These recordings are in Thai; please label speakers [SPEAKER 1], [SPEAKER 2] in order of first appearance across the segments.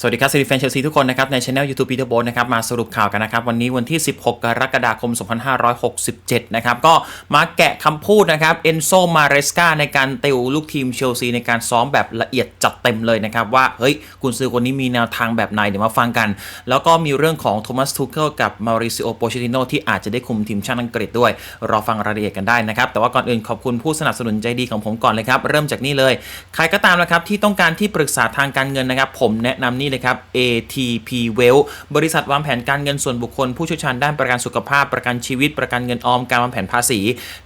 [SPEAKER 1] สวัสดีครับซีรีแฟนเชลซีทุกคนนะครับ ในช anel YouTube Peter b o นะครับ มาสรุปข่าวกันนะครับ วันนี้วันที่ 16 กรกฎาคม 2567 นะครับ ก็มาแกะคำพูดนะครับเอนโซมาเรสกาในการติวลูกทีมเชลซีในการซ้อมแบบละเอียดจัดเต็มเลยนะครับ ว่า เฮ้ยคุณซื้อคนนี้มีแนวทางแบบไหน เดี๋ยวมาฟังกัน แล้วก็มีเรื่องของโทมัสทูเคิลกับมาริซิโอโปเชติโนที่อาจจะได้คุมทีมชาติอังกฤษด้วย รอฟังรายละเอียดกันได้นะครับแต่ว่าก่อนอื่นขอบคุณผู้สนับสนุนใจดีของผมก่อนเลยครับเริ่มจากนี่เลย ใครก็ตามนะครับที่ต้องการที่ปรึกษาทางการเงินนะครับผมแนะนำนี่เลยครับ ATP Wealth บริษัทวางแผนการเงินส่วนบุคคล ผู้เชี่ยวชาญด้านประกันสุขภาพ ประกันชีวิต ประกันเงินออม การวางแผนภาษี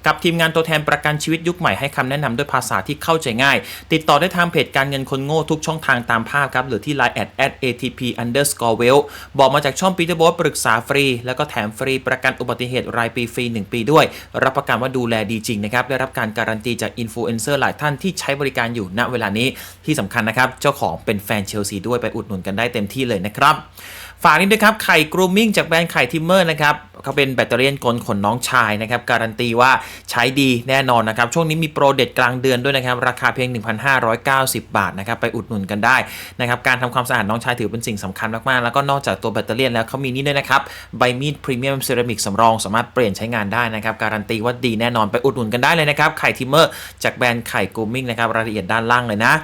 [SPEAKER 1] กับทีมงานตัวแทนประกันชีวิตยุคใหม่ให้คำแนะนำด้วยภาษาที่เข้าใจง่าย ติดต่อได้ทางเพจการเงินคนโง่ทุกช่องทางตามภาพครับ หรือที่ Line at at ATP underscore wealth บอกมาจากช่องปีเตอร์โบปรึกษาฟรี แล้วก็แถมฟรีประกันอุบัติเหตุรายปีฟรี 1 ปีด้วย รับประกันว่าดูแลดีจริงนะครับ ได้รับการการันตีจากอินฟลูเอนเซอร์หลายท่านที่ใช้บริการอยู่ณเวลานี้ ที่สำคัญนะครับ เจ้าของเป็นแฟนเชลซีด้วยไปอุดดหนุนกันได้เต็มที่เลยนะครับฝากนิดด้วครับไข่กรูมมิ่งจากแบรนด์ไข่ทิมเมอร์นะครับเขาเป็นแบตเตอรี่กลขนน้องชายนะครับ การันตีว่าใช้ดีแน่นอนนะครับ ช่วงนี้มีโปรเด็ดกลางเดือนด้วยนะครับ ราคาเพียง 1,590 บาทนะครับ ไปอุดหนุนกันได้นะครับ การทำความสะอาดน้องชายถือเป็นสิ่งสำคัญมาก ๆ แล้วก็นอกจากตัวแบตเตอรี่แล้วเขามีนี่ด้วยนะครับ ใบมีดพรีเมียมเซรามิกสำรองสามารถเปลี่ยนใช้งานได้นะครับ การันตีว่าดีแน่นอนไปอุดหนุนกันได้เลยนะครับไข่ทิมเมอร์จากแบรนด์ไข่กรูมมิ่งนะครับรายละเอียดด้านล่างเลยนะ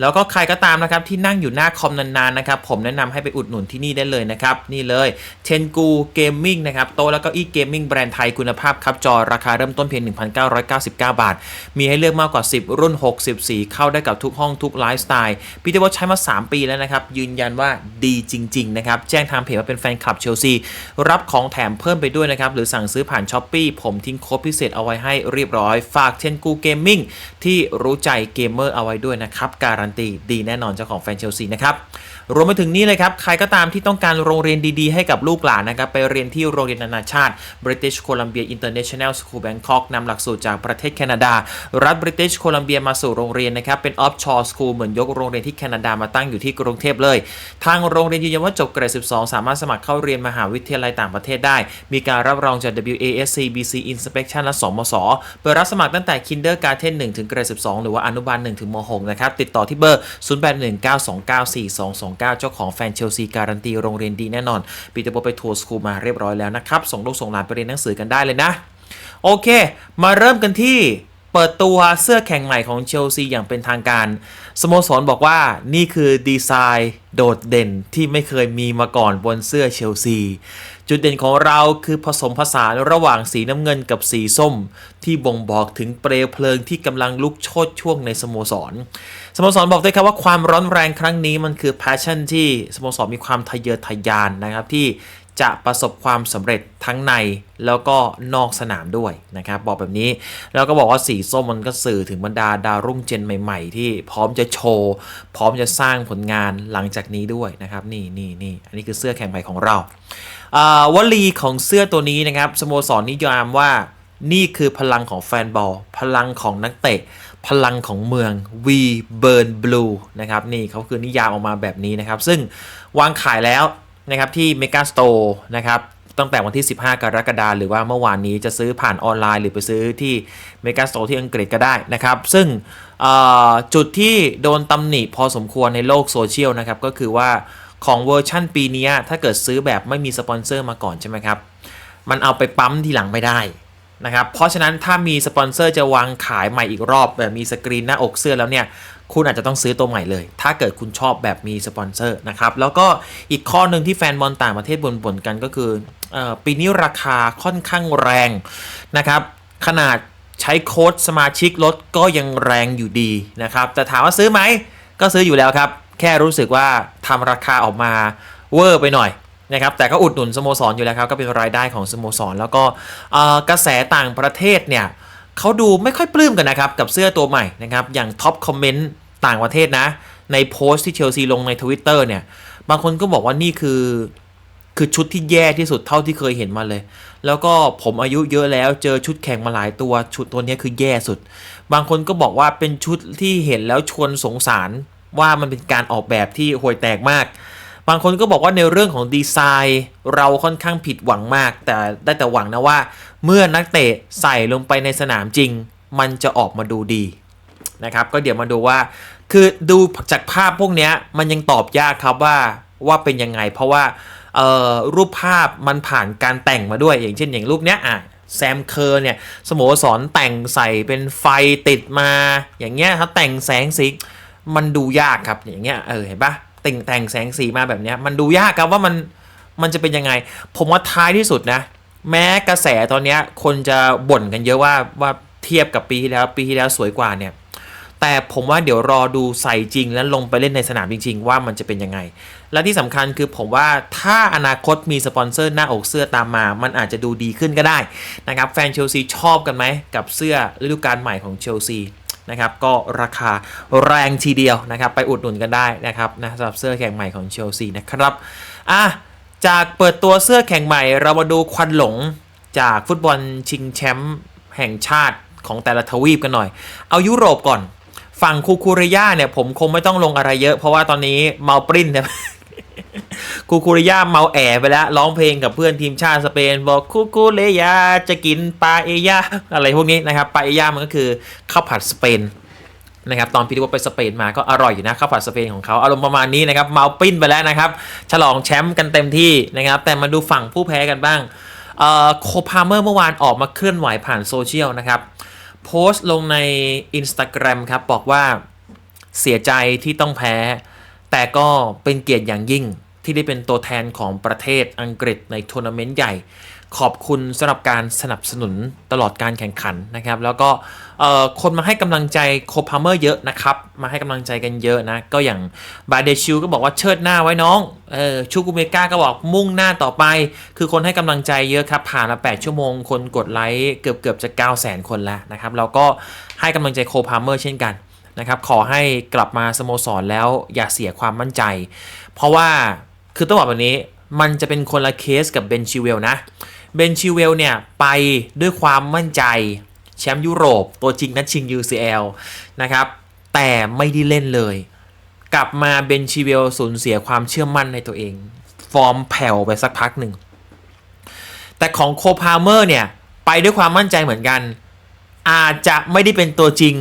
[SPEAKER 1] แล้วก็ใครก็ตามนะครับที่นั่งอยู่หน้าคอมนานๆนะครับผมแนะนำให้ไปอุดหนุนที่นี่ได้เลยนะครับนี่เลยเทนกูเกมมิ่งนะครับโต๊ะแล้วก็อีเกมมิ่งแบรนด์ไทยคุณภาพครับจอราคาเริ่มต้นเพียง 1,999 บาท มีให้เลือกมากกว่า 10 รุ่น 60 สีเข้าได้กับทุกห้องทุกไลฟ์สไตล์พี่เตอร์วใช้มา 3 ปีแล้วนะครับยืนยันว่าดีจริงๆนะครับแจ้งทางเพจว่าเป็นแฟนคลับเชลซีรับของแถมเพิ่มไปด้วยนะครับหรือสั่งซื้อผ่านช้อปปีผมทิ้งโค้ดพิเศษเอาไว้ให้เรียบร้อย ฝากเทนกูเกมมิ่งที่รู้ใจเกมเมอร์เอาไว้ด้วยนะครับการันตีดีแน่นอนเจ้าของแฟนเชลซีนะครับ รวมไปถึงนี่เลยครับ ใครก็ตามที่ต้องการโรงเรียนดีๆ ให้กับลูกหลานนะครับ ไปเรียนที่โรงเรียนนานาชาติ British Columbia International School Bangkok นำหลักสูตรจากประเทศแคนาดา รัฐ British Columbia มาสู่โรงเรียนนะครับ เป็น offshore school เหมือนยกโรงเรียนที่แคนาดามาตั้งอยู่ที่กรุงเทพเลย ทางโรงเรียนยืนยันว่าจบเกรด 12 สามารถสมัครเข้าเรียนมหาวิทยาลัยต่างประเทศได้ มีการรับรองจาก WASC BC Inspection และสมศเปิดรับสมัครตั้งแต่ Kindergarten 1ถึงเกรด 12 หรือว่าอนุบาล1ถึงม .6 นะครับติดต่อที่เบอร์ 0819294229เจ้าของแฟนเชลซีการันตีโรงเรียนดีแน่นอนปีเตอร์โบไปทัวร์สคูลมาเรียบร้อยแล้วนะครับส่งลูกส่งหลานไปเรียนหนังสือกันได้เลยนะ โอเค มาเริ่มกันที่ เปิดตัวเสื้อแข่งใหม่ของเชลซีอย่างเป็นทางการ สโมสรบอกว่านี่คือดีไซน์โดดเด่นที่ไม่เคยมีมาก่อนบนเสื้อเชลซี จุดเด่นของเราคือผสมผสานระหว่างสีน้ำเงินกับสีส้ม ที่บ่งบอกถึงเปลวเพลิงที่กำลังลุกโชนช่วงในสโมสร สโมสรบอกด้วยครับว่าความร้อนแรงครั้งนี้มันคือ passion ที่สโมสรมีความทะเยอทะยานนะครับที่ จะประสบความสำเร็จทั้งในแล้วก็นอกสนามด้วยนะครับบอกแบบนี้แล้วก็บอกว่าสีส้มมันก็สื่อถึงบรรดาดาวรุ่งเจนใหม่ ๆ ที่พร้อมจะโชว์พร้อมจะสร้างผลงานหลังจากนี้ด้วยนะครับนี่นี่นี่อันนี้คือเสื้อแข่งใหม่ของเราวลีของเสื้อตัวนี้นะครับสโมสรนิยามว่านี่คือพลังของแฟนบอล พลังของนักเตะ พลังของเมือง We Burn Blue นะครับ นี่เขาคือนิยามออกมาแบบนี้นะครับ ซึ่งวางขายแล้ว นะครับที่ Mega Store นะครับตั้งแต่วันที่ 15 กรกฎาคมหรือว่าเมื่อวานนี้จะซื้อผ่านออนไลน์ หรือไปซื้อที่ Mega Store ที่อังกฤษก็ได้นะครับ ซึ่งจุดที่โดนตำหนิพอสมควรในโลกโซเชียลนะครับ ก็คือว่าของเวอร์ชั่นปีนี้ถ้าเกิดซื้อแบบไม่มีสปอนเซอร์มาก่อนใช่ไหมครับ มันเอาไปปั๊มทีหลังไม่ได้นะครับ เพราะฉะนั้นถ้ามีสปอนเซอร์จะวางขายใหม่อีกรอบแบบมีสกรีนหน้าอกเสื้อแล้วเนี่ย คุณอาจจะต้องซื้อตัวใหม่เลย ถ้าเกิดคุณชอบแบบมีสปอนเซอร์นะครับ แล้วก็อีกข้อหนึ่งที่แฟนบอลต่างประเทศบ่นๆกันก็คืออปีนี้ราคาค่อนข้างแรงนะครับ ขนาดใช้โค้ดสมาชิกลดก็ยังแรงอยู่ดีนะครับ แต่ถามว่าซื้อไหม ก็ซื้ออยู่แล้วครับ แค่รู้สึกว่าทำราคาออกมาเวอร์ไปหน่อยนะครับแต่ก็อุดหนุนสโมสรอยู่แล้วครับ ก็เป็นรายได้ของสโมสร แล้วก็กระแสต่างประเทศเนี่ย เขาดูไม่ค่อยปลื้มกันนะครับ กับเสื้อตัวใหม่นะครับ อย่างท็อปคอมเมนต์ต่างประเทศนะ ในโพสต์ที่เชลซีลงใน Twitter เนี่ย บางคนก็บอกว่านี่คือคือชุดที่แย่ที่สุดเท่าที่เคยเห็นมาเลย แล้วก็ผมอายุเยอะแล้วเจอชุดแข่งมาหลายตัว ชุดตัวนี้คือแย่สุด บางคนก็บอกว่าเป็นชุดที่เห็นแล้วชวนสงสารว่ามันเป็นการออกแบบที่ห่วยแตกมาก บางคนก็บอกว่าในเรื่องของดีไซน์ เราค่อนข้างผิดหวังมาก แต่ได้แต่หวังนะว่า เมื่อนักเตะใส่ลงไปในสนามจริง มันจะออกมาดูดีนะครับ ก็เดี๋ยวมาดูว่า คือดูจากภาพพวกนี้มันยังตอบยากครับว่าว่าเป็นยังไง เพราะว่ารูปภาพมันผ่านการแต่งมาด้วย อย่างเช่นอย่างรูปเนี้ยอะแซมเคอร์เนี่ยสโมสรแต่งใส่เป็นไฟติดมาอย่างเงี้ยถ้าแต่งแสงสีมันดูยากครับอย่างเงี้ยเออเห็นปะ แต่งแต่งแสงสีมาแบบนี้มันดูยากครับว่ามันมันจะเป็นยังไง ผมว่าท้ายที่สุดนะ แม้กระแสตอนนี้คนจะบ่นกันเยอะว่าว่าเทียบกับปีที่แล้วปีที่แล้วสวยกว่าเนี่ย แต่ผมว่าเดี๋ยวรอดูใส่จริง แล้วลงไปเล่นในสนามจริง ๆ ว่ามันจะเป็นยังไง และที่สำคัญคือผมว่าถ้าอนาคตมีสปอนเซอร์หน้าอกเสื้อตามมา มันอาจจะดูดีขึ้นก็ได้นะครับแฟนเชลซีชอบกันไหมกับเสื้อฤดูกาลใหม่ของเชลซี นะครับก็ราคาแรงทีเดียวนะครับไปอุดหนุนกันได้นะครับนะสำหรับเสื้อแข่งใหม่ของเชลซีนะครับอะจากเปิดตัวเสื้อแข่งใหม่ เรามาดูควันหลงจากฟุตบอลชิงแชมป์แห่งชาติของแต่ละทวีปกันหน่อย เอายุโรปก่อน ฝั่งคูคูเรย่าเนี่ยผมคงไม่ต้องลงอะไรเยอะ เพราะว่าตอนนี้เมาปริ้นเนี่ย คูคูเรยาเมาแอไปแล้วร้องเพลงกับเพื่อนทีมชาติสเปน บอกคูคูเรยาจะกินปลาเอยาอะไรพวกนี้นะครับปลาเอยามันก็คือข้าวผัดสเปนนะครับตอนพี่ทว่าไปสเปนมาก็อร่อยอยู่นะข้าวผัดสเปนของเขาอารมณ์ประมาณนี้นะครับเมาปิ้นไปแล้วนะครับ ฉลองแชมป์กันเต็มที่นะครับ แต่มาดูฝั่งผู้แพ้กันบ้างโคพาเมอร์เมื่อวานออกมาเคลื่อนไหวผ่านโซเชียลนะครับโพสต์ลงใน Instagram ครับ บอกว่าเสียใจที่ต้องแพ้ แต่ก็เป็นเกียรติอย่างยิ่ง ที่ได้เป็นตัวแทนของประเทศอังกฤษในทัวร์นาเมนต์ใหญ่ ขอบคุณสำหรับการสนับสนุนตลอดการแข่งขันนะครับ แล้วก็คนมาให้กำลังใจโคพาเมอร์เยอะนะครับ มาให้กำลังใจกันเยอะนะ ก็อย่างบาเดชิลก็บอกว่าเชิดหน้าไว้น้องออชูกูเมกาก็บอกมุ่งหน้าต่อไป คือคนให้กำลังใจเยอะครับ ผ่านมา 8 ชั่วโมง คนกดไลค์เกือบเกือบจะ 9 0 0 0 0 0 คนแล้วนะครับ แล้วก็ให้กำลังใจโคพาเมอร์เช่นกันนะครับ ขอให้กลับมาสโมสรแล้วอย่าเสียความมั่นใจ เพราะว่า คือต้องบอกแบบนี้มันจะเป็นคนละเคสกับเบนชิเวลนะ เบนชิเวลเนี่ย ไปด้วยความมั่นใจ แชมป์ยุโรป ตัวจริงนัดชิง UCL นะครับ แต่ไม่ได้เล่นเลย กลับมาเบนชิเวลสูญเสียความเชื่อมั่นในตัวเอง ฟอร์มแผ่วไปสักพักหนึ่ง แต่ของโคพาเมอร์เนี่ย ไปด้วยความมั่นใจเหมือนกัน อาจจะไม่ได้เป็นตัวจริง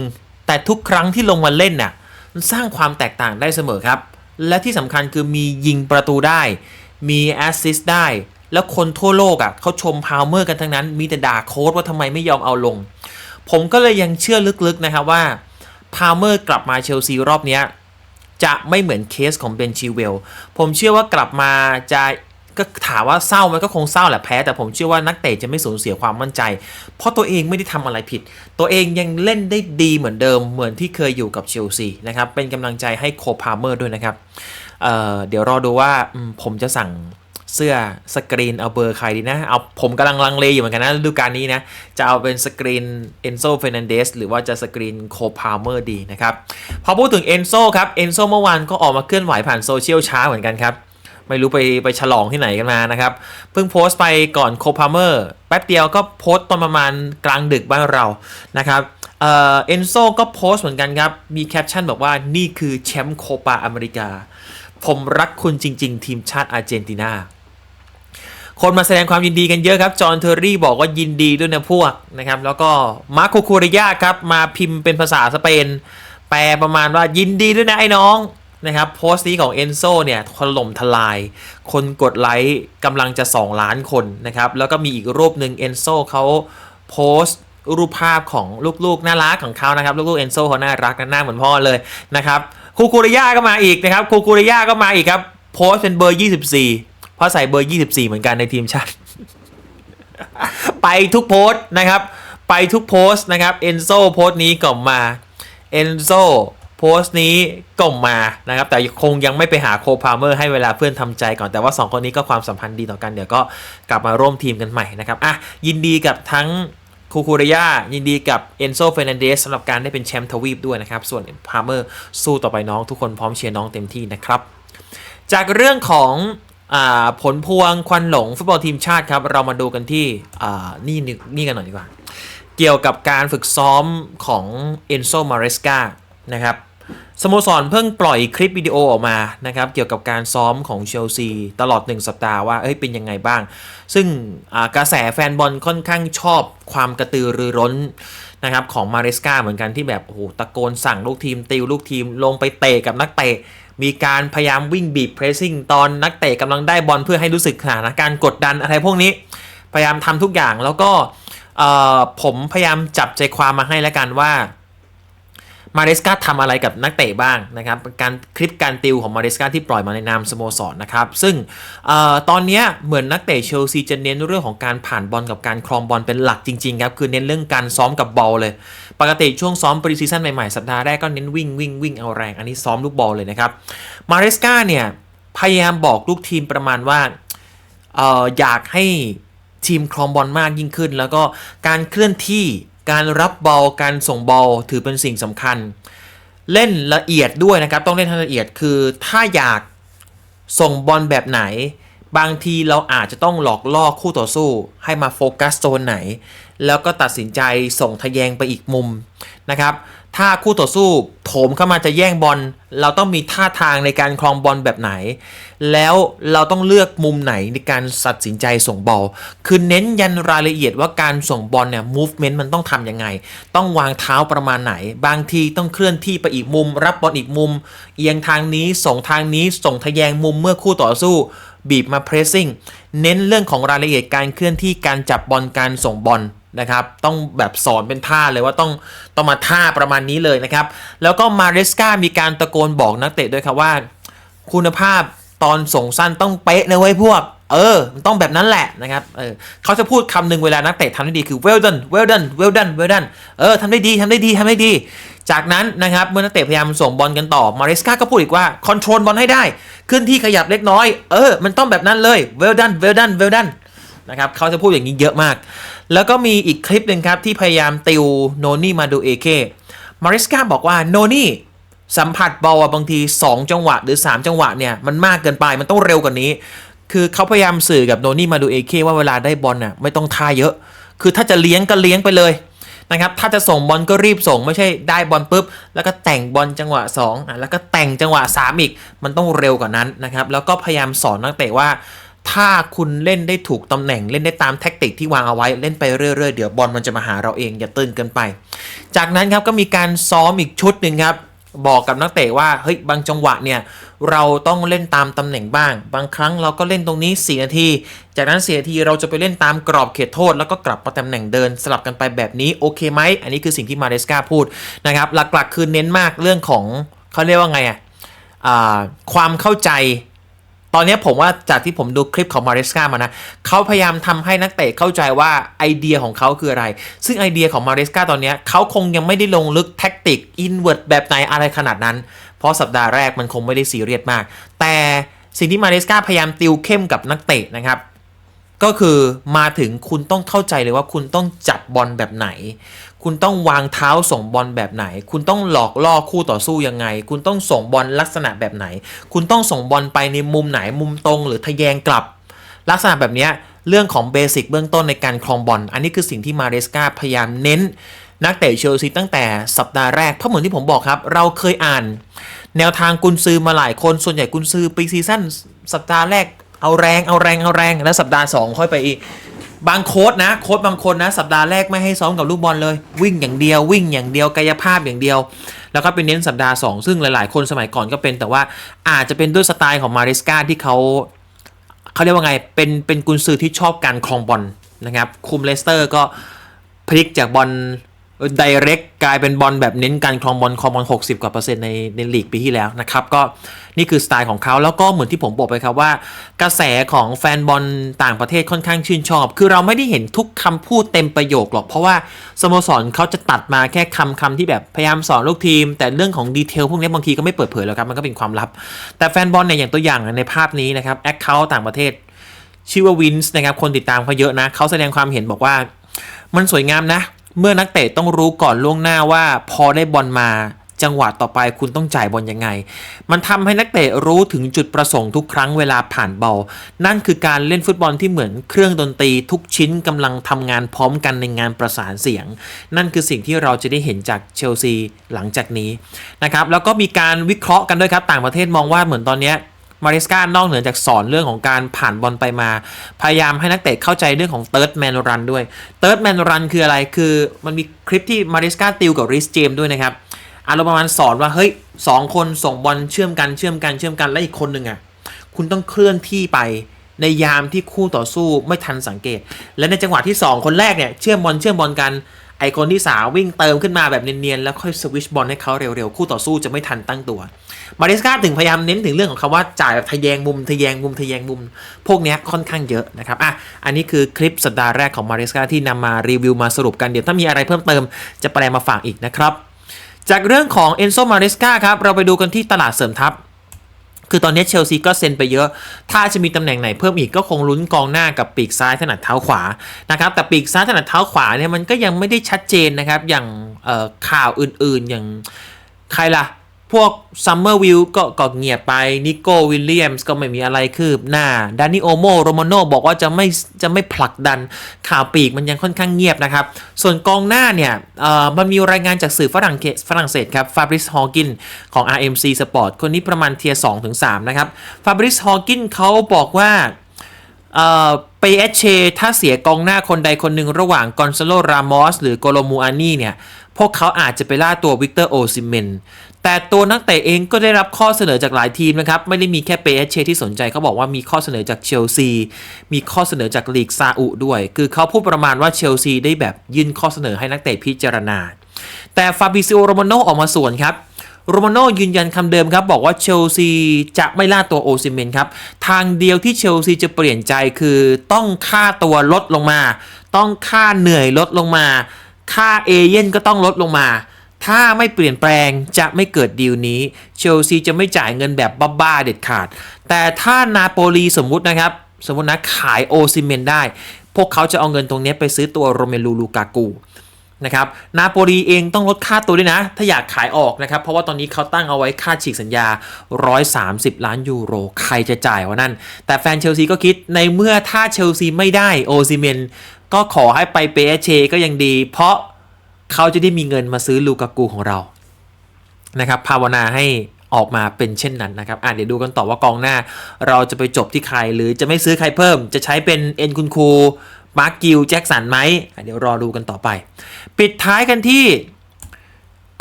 [SPEAKER 1] แต่ทุกครั้งที่ลงมาเล่นน่ะมันสร้างความแตกต่างได้เสมอครับ และที่สำคัญคือมียิงประตูได้ มีแอสซิสต์ได้ แล้วคนทั่วโลกอะเขาชมพาวเมอร์กันทั้งนั้น มีแต่ด่าโค้ดว่าทำไมไม่ยอมเอาลง ผมก็เลยยังเชื่อลึกๆนะครับว่าพาวเมอร์กลับมาเชลซีรอบนี้จะไม่เหมือนเคสของเบนชิเวล ผมเชื่อว่ากลับมาจะ ก็ถามว่าเศร้ามันก็คงเศร้าแหละแพ้ แต่ผมเชื่อว่านักเตะจะไม่สูญเสียความมั่นใจ เพราะตัวเองไม่ได้ทำอะไรผิด ตัวเองยังเล่นได้ดีเหมือนเดิมเหมือนที่เคยอยู่กับเชลซีนะครับเป็นกำลังใจให้โคพาเมอร์ด้วยนะครับเเดี๋ยวรอดูว่าผมจะสั่งเสื้อสกรีนเอาเบอร์ใครดีนะ เอาผมกำลังลังเลอยู่เหมือนกันนะฤดูกาลนี้นะ จะเอาเป็นสกรีนเอนโซเฟรนันเดสหรือว่าจะสกรีนโคพาเมอร์ดีนะครับ พอพูดถึงเอนโซครับเอนโซเมื่อวานก็ออกมาเคลื่อนไหวผ่านโซเชียลช้าเหมือนกันครับ ไม่รู้ไปไปฉลองที่ไหนกันมานะครับ เพิ่งโพสต์ไปก่อนโคพาเมอร์แป๊บเดียวก็โพสต์ตอนประมาณกลางดึกบ้านเรานะครับเอ่อเอนโซก็โพสต์เหมือนกันครับ มีแคปชั่นบอกว่านี่คือแชมป์โคปาอเมริกา ผมรักคุณจริง ๆ ทีมชาติอาร์เจนตินาคนมาแสดงความยินดีกันเยอะครับ จอห์นเทอร์รี่บอกว่ายินดีด้วยนะพวกนะครับ แล้วก็มาร์โคคูริยาครับ มาพิมพ์เป็นภาษาสเปน แปลประมาณว่ายินดีด้วยนะไอ้น้อง นะครับโพสต์นี้ของเอนโซเนี่ยถล่มทลาย คนกดไลค์กำลังจะ 2 ล้านคนนะครับ แล้วก็มีอีกรูปหนึ่งเอนโซเขาโพสต์รูปภาพของลูกๆ น่ารักของเขานะครับ ลูกๆเอนโซเขาน่ารักนหน้าเหมือนพ่อเลยนะครับคูคูริยาก็มาอีกนะครับคูคูริยาก็มาอีกครับ โพสต์เป็นเบอร์ 24 เพราะใส่เบอร์ 24 เหมือนกันในทีมชาติ ไปทุกโพสต์นะครับ ไปทุกโพสต์นะครับเอนโซโพสต์นี้ก็มาเอนโซ โพสต์นี้ก็มานะครับ แต่คงยังไม่ไปหาโคพาเมอร์ให้เวลาเพื่อนทำใจก่อนแต่ว่า 2 คนนี้ก็ความสัมพันธ์ดีต่อกันเดี๋ยวก็กลับมาร่วมทีมกันใหม่นะครับอะยินดีกับทั้งคูคูริยายินดีกับเอนโซเฟรนันเดสสำหรับการได้เป็นแชมป์ทวีปด้วยนะครับ ส่วนพาเมอร์สู้ต่อไปน้องทุกคนพร้อมเชียร์น้องเต็มที่นะครับ จากเรื่องของอผลพวงควันหลงฟุตบอลทีมชาติครับ เรามาดูกันที่นี่นี่นี่กันหน่อยดีกว่า เกี่ยวกับการฝึกซ้อมของเอนโซมาเรสกานะครับ
[SPEAKER 2] สโมสรเพิ่งปล่อยคลิปวิดีโอออกมานะครับเกี่ยวกับการซ้อมของเชลซีตลอด 1 สัปดาห์ว่าเอ้ยเป็นยังไงบ้าง ซึ่งกระแสแฟนบอลค่อนข้างชอบความกระตือรือร้นนะครับของมาเรสกาเหมือนกันที่แบบโอ้โหตะโกนสั่งลูกทีมติวลูกทีมลงไปเตะกับนักเตะ มีการพยายามวิ่งบีบเพรสซิ่งตอนนักเตะกำลังได้บอลเพื่อให้รู้สึกสถานการณ์กดดันอะไรพวกนี้ พยายามทำทุกอย่างแล้วก็ผมพยายามจับใจความมาให้แล้วกันว่า มาเรสกาทำอะไรกับนักเตะบ้างนะครับการคลิปการติวของมาเรสกาที่ปล่อยมาในนามสโมสรนนะครับซึ่งออตอนนี้เหมือนนักเตะเชลซีจะเน้นเรื่องของการผ่านบอลกับการครองบอลเป็นหลักจริงๆครับคือเน้นเรื่องการซ้อมกับบอลเลย ปกติช่วงซ้อมปรีซีซั่นใหม่ๆสัปดาห์แรกก็เน้นวิ่งวิ่งวิ่งเอาแรง อันนี้ซ้อมลูกบอลเลยนะครับมาเรสกาเนี่ยพยายามบอกลูกทีมประมาณว่าอออยากให้ทีมครองบอลมากยิ่งขึ้น แล้วก็การเคลื่อนที่ การรับบอลการส่งบอลถือเป็นสิ่งสำคัญ เล่นละเอียดด้วยนะครับ ต้องเล่นให้ละเอียดคือถ้าอยากส่งบอลแบบไหน บางทีเราอาจจะต้องหลอกล่อคู่ต่อสู้ ให้มาโฟกัสโซนไหน แล้วก็ตัดสินใจส่งทะแยงไปอีกมุมนะครับ ถ้าคู่ต่อสู้โถมเข้ามาจะแย่งบอลเราต้องมีท่าทางในการครองบอลแบบไหน แล้วเราต้องเลือกมุมไหนในการตัดสินใจส่งบอลคือเน้นยันรายละเอียดว่าการส่งบอลเนี่ย movement มันต้องทำยังไง ต้องวางเท้าประมาณไหน บางทีต้องเคลื่อนที่ไปอีกมุม รับบอลอีกมุม เอียงทางนี้ส่งทางนี้ส่งทะแยงมุมเมื่อคู่ต่อสู้บีบมาเพรสซิ่งเน้นเรื่องของรายละเอียดการเคลื่อนที่การจับบอลการส่งบอลนะครับ ต้องแบบสอนเป็นท่าเลยว่าต้องต้องมาท่าประมาณนี้เลยนะครับ แล้วก็มาเรสกามีการตะโกนบอกนักเตะด้วยครับว่า คุณภาพตอนส่งสั้นต้องเป๊ะนะเว้ยพวก เออ มันต้องแบบนั้นแหละนะครับ เออเขาจะพูดคำหนึ่งเวลานักเตะทำได้ดีคือ well done well done well done well done เออทำได้ดีทำได้ดีทำได้ดี จากนั้นนะครับ เมื่อนักเตะพยายามส่งบอลกันต่อ มาริสกาก็พูดอีกว่าคอนโทรลบอลให้ได้ ขึ้นที่ขยับเล็กน้อย เออ มันต้องแบบนั้นเลย well done well done well done นะครับเขาจะพูดอย่างนี้เยอะมาก แล้วก็มีอีกคลิปหนึ่งครับ ที่พยายามติวโนนี่มาดูเอเคมาริสกาบอกว่าโนนี่สัมผัสบอลบางที 2 จังหวะหรือ 3 จังหวะเนี่ยมันมากเกินไปมันต้องเร็วกว่านี้ คือเขาพยายามสื่อกับโนนี่มาดูเอเคว่าเวลาได้บอลน่ะไม่ต้องท่าเยอะ คือถ้าจะเลี้ยงก็เลี้ยงไปเลยนะครับ ถ้าจะส่งบอลก็รีบส่งไม่ใช่ได้บอลปุ๊บ แล้วก็แต่งบอลจังหวะ2อะแล้วก็แต่งจังหวะ 3 อีก มันต้องเร็วกว่านั้นนะครับ แล้วก็พยายามสอนนักเตะว่า ถ้าคุณเล่นได้ถูกตำแหน่งเล่นได้ตามแท็กติกที่วางเอาไว้เล่นไปเรื่อยๆ เดี๋ยวบอลมันจะมาหาเราเองอย่าตื่นเกินไป จากนั้นครับก็มีการซ้อมอีกชุดหนึ่งครับ บอกกับนักเตะว่าเฮ้ยบางจังหวะเนี่ยเราต้องเล่นตามตำแหน่งบ้าง บางครั้งเราก็เล่นตรงนี้ 4 นาที จากนั้น 4 นาทีเราจะไปเล่นตามกรอบเขตโทษ แล้วก็กลับมาตำแหน่งเดินสลับกันไปแบบนี้โอเคไหมอันนี้คือสิ่งที่มาเดสกาพูดนะครับหลักๆคือเน้นมากเรื่องของเขาเรียกว่าไงอะอ่าความเข้าใจ ตอนนี้ผมว่าจากที่ผมดูคลิปของมาริสกามานะเขาพยายามทำให้นักเตะเข้าใจว่าไอเดียของเขาคืออะไร ซึ่งไอเดียของมาริสกาตอนนี้เขาคงยังไม่ได้ลงลึกแท็กติกอินเวอร์แบบไหนอะไรขนาดนั้น เพราะสัปดาห์แรกมันคงไม่ได้ซีเรียสมาก แต่สิ่งที่มาริสกาพยายามติวเข้มกับนักเตะนะครับ ก็คือมาถึงคุณต้องเข้าใจเลยว่าคุณต้องจับบอลแบบไหน คุณต้องวางเท้าส่งบอลแบบไหน คุณต้องหลอกล่อคู่ต่อสู้ยังไง คุณต้องส่งบอลลักษณะแบบไหน คุณต้องส่งบอลไปในมุมไหนมุมตรงหรือทะแยงกลับ ลักษณะแบบเนี้ยเรื่องของเบสิกเบื้องต้นในการครองบอลอันนี้คือสิ่งที่มาเรสกาพยายามเน้น นักเตะเชลซีตั้งแต่สัปดาห์แรกเพราะเหมือนที่ผมบอกครับ เราเคยอ่าน แนวทางกุนซือมาหลายคนส่วนใหญ่กุนซือปีซีซั่นสัปดาห์แรก เอาแรงเอาแรงเอาแรงแล้วสัปดาห์สองค่อยไปอีก บางโค้ดนะโค้ดบางคนนะ สัปดาห์แรกไม่ให้ซ้อมกับลูกบอลเลย วิ่งอย่างเดียววิ่งอย่างเดียวกายภาพอย่างเดียว แล้วก็ไปเน้นสัปดาห์ 2 ซึ่งหลายๆ คนสมัยก่อนก็เป็นแต่ว่าอาจจะเป็นด้วยสไตล์ของมาริสกาที่เขาเขาเรียกว่าไงเป็นเป็นกุนซือที่ชอบการครองบอลนะครับคุมเลสเตอร์ก็พลิกจากบอล ไดเรกกลายเป็นบอลแบบเน้นการครองบอลครองบอล60 กว่าเปอร์เซ็นต์ในในลีกปีที่แล้วนะครับ ก็นี่คือสไตล์ของเขาแล้วก็เหมือนที่ผมบอกไปครับว่า กระแสของแฟนบอลต่างประเทศค่อนข้างชื่นชอบ คือเราไม่ได้เห็นทุกคำพูดเต็มประโยคหรอก เพราะว่าสโมสรเขาจะตัดมาแค่คำคำที่แบบพยายามสอนลูกทีม แต่เรื่องของดีเทลพวกนี้บางทีก็ไม่เปิดเผยหรอกครับมันก็เป็นความลับ แต่แฟนบอลเนี่ยอย่างตัวอย่างในภาพนี้นะครับแอคเคาท์ต่างประเทศชื่อว่าวินส์นะครับคนติดตามเขาเยอะนะเขาแสดงความเห็นบอกว่า มันสวยงามนะ เมื่อนักเตะต้องรู้ก่อนล่วงหน้าว่าพอได้บอลมาจังหวะต่อไปคุณต้องจ่ายบอลยังไง มันทำให้นักเตะรู้ถึงจุดประสงค์ทุกครั้งเวลาผ่านบอล นั่นคือการเล่นฟุตบอลที่เหมือนเครื่องดนตรีทุกชิ้นกำลังทำงานพร้อมกันในงานประสานเสียง นั่นคือสิ่งที่เราจะได้เห็นจากเชลซีหลังจากนี้นะครับ แล้วก็มีการวิเคราะห์กันด้วยครับ ต่างประเทศมองว่าเหมือนตอนเนี้ย มาริสกานอกเหนือจากสอนเรื่องของการผ่านบอลไปมา พยายามให้นักเตะเข้าใจเรื่องของ third man run ด้วย third man run คืออะไรคือมันมีคลิปที่มาริสกาติวกับริสเจมด้วยนะครับอารมณ์ประมาณสอนว่าเฮ้ยสองคนส่งบอลเชื่อมกันเชื่อมกันเชื่อมกันแล้วอีกคนหนึ่งอะคุณต้องเคลื่อนที่ไปในยามที่คู่ต่อสู้ไม่ทันสังเกต และในจังหวะที่ 2 คนแรกเนี่ยเชื่อมบอลเชื่อมบอลกัน ไอคนที่สาวิ่งเติมขึ้นมาแบบเนียนๆ แล้วค่อยสวิชบอลให้เขาเร็วๆ คู่ต่อสู้จะไม่ทันตั้งตัว มาริสกาถึงพยายามเน้นถึงเรื่องของคำว่าจ่ายแบบทะแยงมุมทะแยงมุมทะแยงมุม พวกนี้ค่อนข้างเยอะนะครับอะอันนี้คือคลิปสัปดาห์แรกของมาริสกาที่นำมารีวิวมาสรุปกันเดี๋ยวถ้ามีอะไรเพิ่มเติมจะแปลมาฝากอีกนะครับ จากเรื่องของเอนโซมาริสกาครับเราไปดูกันที่ตลาดเสริมทัพคือตอนนี้เชลซีก็เซ็นไปเยอะ ถ้าจะมีตำแหน่งไหนเพิ่มอีกก็คงลุ้นกองหน้ากับปีกซ้ายถนัดเท้าขวา นะครับ แต่ปีกซ้ายถนัดเท้าขวาเนี่ยมันก็ยังไม่ได้ชัดเจนนะครับ อย่างข่าวอื่นๆ อย่างใครล่ะ พวกซัมเมอร์วิลก็ก็เงียบไปนิโก้วิลเลียมส์ก็ไม่มีอะไรคืบหน้าดานิโอโมโรมาโนบอกว่าจะไม่จะไม่ผลักดันข่าวปีกมันยังค่อนข้างเงียบนะครับ ส่วนกองหน้าเนี่ยมันมีรายงานจากสื่อฝรั่งเศสฝรั่งเศสครับฟาบริสฮอกินของ RMC Sport คนนี้ประมาณเทียร์2ถึง3นะครับฟาบริสฮอกินเขาบอกว่าเอ่อเปเอชเชถ้าเสียกองหน้าคนใดคนหนึ่งระหว่างกอนซาโลรามอสหรือโกโลมูอานี่เนี่ย พวกเขาอาจจะไปล่าตัววิกเตอร์โอซิเมนแต่ตัวนักเตะเองก็ได้รับข้อเสนอจากหลายทีมนะครับ ไม่ได้มีแค่เปเชที่สนใจเขาบอกว่ามีข้อเสนอจากเชลซี มีข้อเสนอจากลีกซาอุด้วย คือเขาพูดประมาณว่าเชลซีได้แบบยื่นข้อเสนอให้นักเตะพิจารณา แต่ฟาบิซิโอโรมาโนออกมาส่วนครับโรมาโน่ยืนยันคำเดิมครับ บอกว่าเชลซีจะไม่ล่าตัวโอซิเมนครับ ทางเดียวที่เชลซีจะเปลี่ยนใจคือต้องค่าตัวลดลงมา ต้องค่าเหนื่อยลดลงมา ค่าเอเย่นก็ต้องลดลงมา ถ้าไม่เปลี่ยนแปลงจะไม่เกิดดีลนี้ เชลซีจะไม่จ่ายเงินแบบบ้าๆเด็ดขาด แต่ถ้านาโปลีสมมุตินะครับ สมมตินะขายโอซิเมนได้ พวกเขาจะเอาเงินตรงนี้ไปซื้อตัวโรเมลูลูกากูนะครับนาโปลีเองต้องลดค่าตัวด้วยนะ ถ้าอยากขายออกนะครับ เพราะว่าตอนนี้เขาตั้งเอาไว้ค่าฉีกสัญญา 130 ล้านยูโร ใครจะจ่ายวะนั่น แต่แฟนเชลซีก็คิดในเมื่อถ้าเชลซีไม่ได้โอซิเมน ก็ขอให้ไปเปเชก็ยังดี เพราะเขาจะได้มีเงินมาซื้อลูกากูของเรานะครับภาวนาให้ออกมาเป็นเช่นนั้นนะครับอะเดี๋ยวดูกันต่อว่ากองหน้า เราจะไปจบที่ใครหรือจะไม่ซื้อใครเพิ่ม จะใช้เป็นเอ็นคุณครูมาร์กกิลแจ็คสันไหมเดี๋ยวรอดูกันต่อไป ปิดท้ายกันที่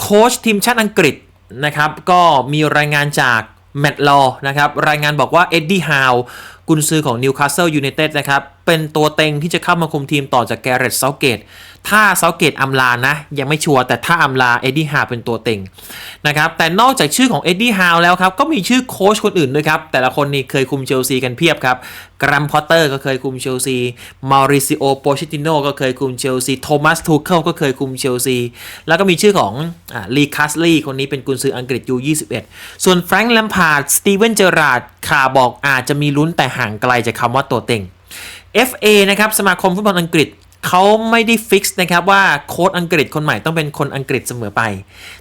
[SPEAKER 2] โค้ชทีมชาติอังกฤษนะครับ ก็มีรายงานจากแมตต์ลอนะครับ รายงานบอกว่าเอ็ดดี้ฮาว กุนซือของนิวคาสเซิลยูไนเต็ดนะครับ เป็นตัวเต็งที่จะเข้ามาคุมทีมต่อจากแกเรตเซาเกต ถ้าเซาเกตอำลานะ ยังไม่ชัวร์แต่ถ้าอำลาเอ็ดดี้ฮาวเป็นตัวเต็งนะครับ แต่นอกจากชื่อของเอ็ดดี้ฮาวแล้วครับ ก็มีชื่อโค้ชคนอื่นด้วยครับ แต่ละคนนี่เคยคุมเชลซีกันเพียบครับกรัมพอตเตอร์ก็เคยคุมเชลซีมาริซิโอโปชิติโนก็เคยคุมเชลซีโทมัสทูเคิลก็เคยคุมเชลซีแล้วก็มีชื่อของลีคัสลีคนนี้เป็นกุนซืออังกฤษยู21ส่วนแฟรงค์แลมพาร์ดสตีเวนเจอราร์ดข่าวบอกอาจจะมีลุ้นแต่ห่างไกลจากคำว่าตัวเต็ง FA นะครับสมาคมฟุตบอลอังกฤษ เขาไม่ได้ฟิกซ์นะครับว่าโค้ชอังกฤษคนใหม่ต้องเป็นคนอังกฤษเสมอไป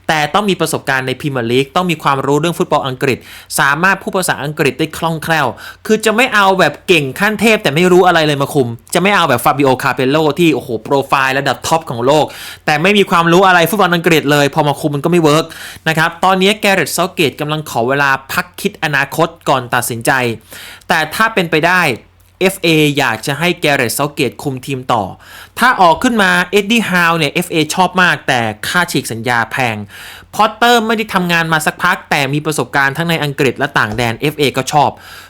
[SPEAKER 2] แต่ต้องมีประสบการณ์ในพรีเมียร์ลีกต้องมีความรู้เรื่องฟุตบอลอังกฤษ สามารถพูดภาษาอังกฤษได้คล่องแคล่ว คือจะไม่เอาแบบเก่งขั้นเทพแต่ไม่รู้อะไรเลยมาคุม จะไม่เอาแบบฟาบิโอคาเปโลที่โอ้โหโปรไฟล์ระดับท็อปของโลก แต่ไม่มีความรู้อะไรฟุตบอลอังกฤษเลย พอมาคุมมันก็ไม่เวิร์กนะครับตอนนี้แกเรตเซาเกตกำลังขอเวลาพักคิดอนาคตก่อนตัดสินใจ แต่ถ้าเป็นไปได้ FA อยากจะให้แกเรตเซาเกตคุมทีมต่อ ถ้าออกขึ้นมาเอ็ดดี้ฮาวเนี่ย FA ชอบมากแต่ค่าฉีกสัญญาแพง พอตเตอร์ไม่ได้ทำงานมาสักพัก แต่มีประสบการณ์ทั้งในอังกฤษและต่างแดน FA ก็ชอบ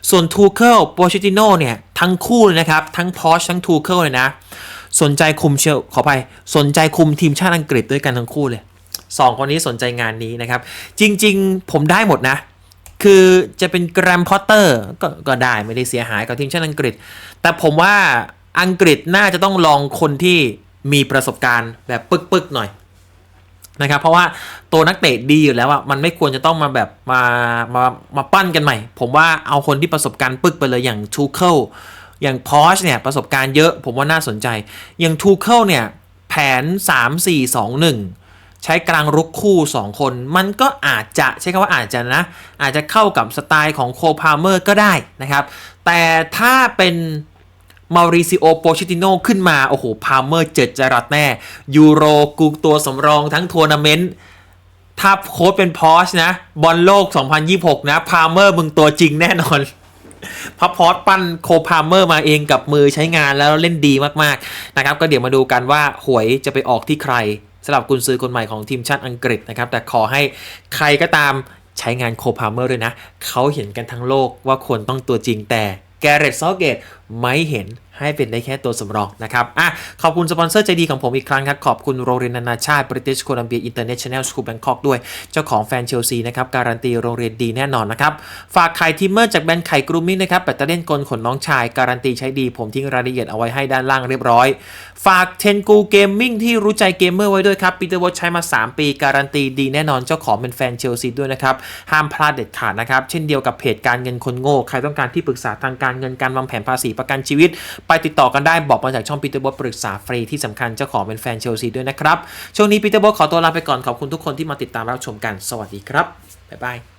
[SPEAKER 2] ส่วนทูเคิลโปชิติโนเนี่ยทั้งคู่นะครับ ทั้งพอชทั้งทูเคิลเลยนะ สนใจคุมเชลขอไปสนใจคุมทีมชาติอังกฤษด้วยกันทั้งคู่เลยสองคนนี้สนใจงานนี้นะครับ จริง ๆ ผมได้หมดนะ คือจะเป็นแกรมพอตเตอร์ก็ก็ได้ไม่ได้เสียหายกับทีมชาติอังกฤษ แต่ผมว่าอังกฤษน่าจะต้องลองคนที่มีประสบการณ์แบบปึกๆหน่อยนะครับเพราะว่าตัวนักเตะดีอยู่แล้วอะมันไม่ควรจะต้องมาแบบมามามาปั้นกันใหม่ ผมว่าเอาคนที่ประสบการณ์ปึกไปเลยอย่างทูเคิลอย่างพอชเนี่ยประสบการณ์เยอะผมว่าน่าสนใจ อย่างทูเคิลเนี่ยแผน 3 4 2 1 ใช้กลางรุกคู่ 2 คน มันก็อาจจะใช้คำว่าอาจจะนะ อาจจะเข้ากับสไตล์ของโคพาเมอร์ก็ได้นะครับ แต่ถ้าเป็นมาริซิโอโปชิติโนขึ้นมา โอ้โห พาเมอร์เจ็ดจรัสแน่ ยูโรกูตัวสำรองทั้งทัวร์นาเมนต์ถ้าโค้ชเป็นพอชนะ บอลโลก 2026 นะ พาเมอร์มึงตัวจริงแน่นอนพระพอสปั้นโคพาเมอร์มาเองกับมือใช้งานแล้วเล่นดีมาก ๆ นะครับ ก็เดี๋ยวมาดูกันว่าหวยจะไปออกที่ใคร สำหรับกุนซือคนใหม่ของทีมชาติอังกฤษนะครับ แต่ขอให้ใครก็ตามใช้งานโคพาเมอร์ด้วยนะ เขาเห็นกันทั้งโลกว่าคนต้องตัวจริงแต่แกเรตซอเกตไม่เห็น ให้เป็นได้แค่ตัวสำรองนะครับอะขอบคุณสปอนเซอร์ใจดีของผมอีกครั้งครับ ขอบคุณโรงเรียนนานาชาติ British Columbia International School Bangkok ด้วย เจ้าของแฟนเชลซีนะครับ การันตีโรงเรียนดีแน่นอนนะครับ ฝากไข่ทิมเมอร์จากแบรนด์ไข่กรูมิ่งนะครับแบตเตอรี่กลขนน้องชาย การันตีใช้ดี ผมทิ้งรายละเอียดเอาไว้ให้ด้านล่างเรียบร้อย ฝากเทนกูเกมมิ่งที่รู้ใจเกมเมอร์ไว้ด้วยครับปีเตอร์วอใช้มา 3 ปี การันตีดีแน่นอนเจ้าของเป็นแฟนเชลซีด้วยนะครับห้ามพลาดเด็ดขาดนะครับเช่นเดียวกับเพจการเงินคนโง่ใครต้องการที่ปรึกษาทางการเงินการวางแผนภาษีประกันชีวิตไปติดต่อกันได้บอกมาจากช่องปีเตอร์บอสปรึกษาฟรีที่สำคัญเจ้าของเป็นแฟนเชลซีด้วยนะครับ ช่วงนี้ปีเตอร์บอสขอตัวลาไปก่อนขอบคุณทุกคนที่มาติดตามรับชมกันสวัสดีครับบ๊ายบาย